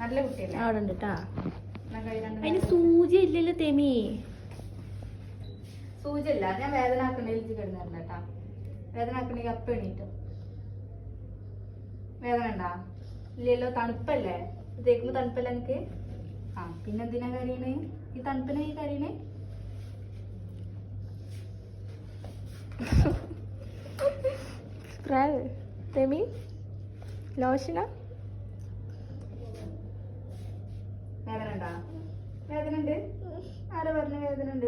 നല്ല കുട്ടിയല്ലേ? അവിടെ ഉണ്ട് കേട്ടാ എന്നാ കൈ രണ്ടും അതിന്. സൂചി ഇല്ലല്ലോ തെമി. സൂചിയല്ല ഞാൻ വേദന കേട്ടാ. ആക്കണ്ടെങ്കിൽ അപ്പ എണീറ്റോ. വേദന ഉണ്ടാ? ഇല്ലല്ലോ തണുപ്പല്ലേ? തേക്കുമ്പോ തണുപ്പല്ല എനിക്ക് ആ പിന്നെന്തിനാ കരീണേ ഈ തണുപ്പിനെ ഈ കരീണേ തെമി. ലോഷന? വേദന ഉണ്ടാ വേദന ഉണ്ട് ആരാ പറഞ്ഞ വേദന ഉണ്ട്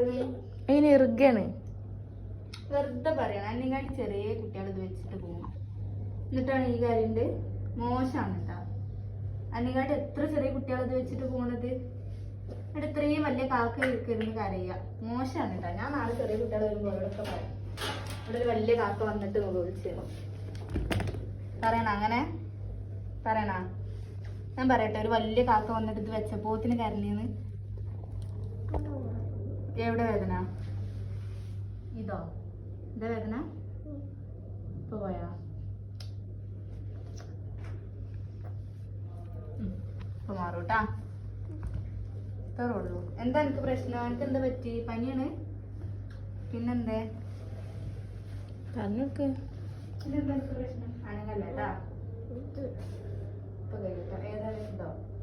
അതിന് വെറുതെ പറയണം. അന്നിങ്ങാട്ടി ചെറിയ കുട്ടികൾ ഇത് വെച്ചിട്ട് പോകും എന്നിട്ടാണ് ഈ കാര്യം മോശമാണ് കേട്ടോ. അന്നിങ്ങാട്ടി എത്ര ചെറിയ കുട്ടികൾ ഇത് വെച്ചിട്ട് പോണത്? എന്നിട്ട് ഇത്രയും വലിയ കാക്ക ഇരിക്കരുന്ന് കരയുക. മോശമാണ് കേട്ടോ. ഞാൻ നാളെ ചെറിയ കുട്ടികൾ വരുമ്പോൾ അവരോടൊക്കെ പറയാം. ഇവിടെ ഒരു വലിയ കാക്ക വന്നിട്ട് വിളിച്ചു പറയണം. അങ്ങനെ? പറയണ? ഞാൻ പറയട്ടെ ഒരു വലിയ കാക്ക വന്നിട്ട് ഇത് വെച്ചപ്പോത്തിന് കരഞ്ഞെന്ന്. എവിടെ വേദന? ഇതോ? ഇതാ വേദന? ഇപ്പൊ പോയാ? ഇപ്പൊ മാറും കേട്ടാ ഇത്രേ ഉള്ളൂ. എന്താ എനിക്ക് പ്രശ്നം? എനിക്ക് എന്താ പറ്റി? പനിയാണ്? പിന്നെന്തേ? പറഞ്ഞോക്ക്. പിന്നെന്താ എനിക്ക് പ്രശ്നം അനങ്ങല്ല കേട്ടാ ഇപ്പൊ കഴിയട്ടോ ഏതാ ഇതോ അനങ്ങല്ല ഇപ്പൊ കഴിയട്ടാ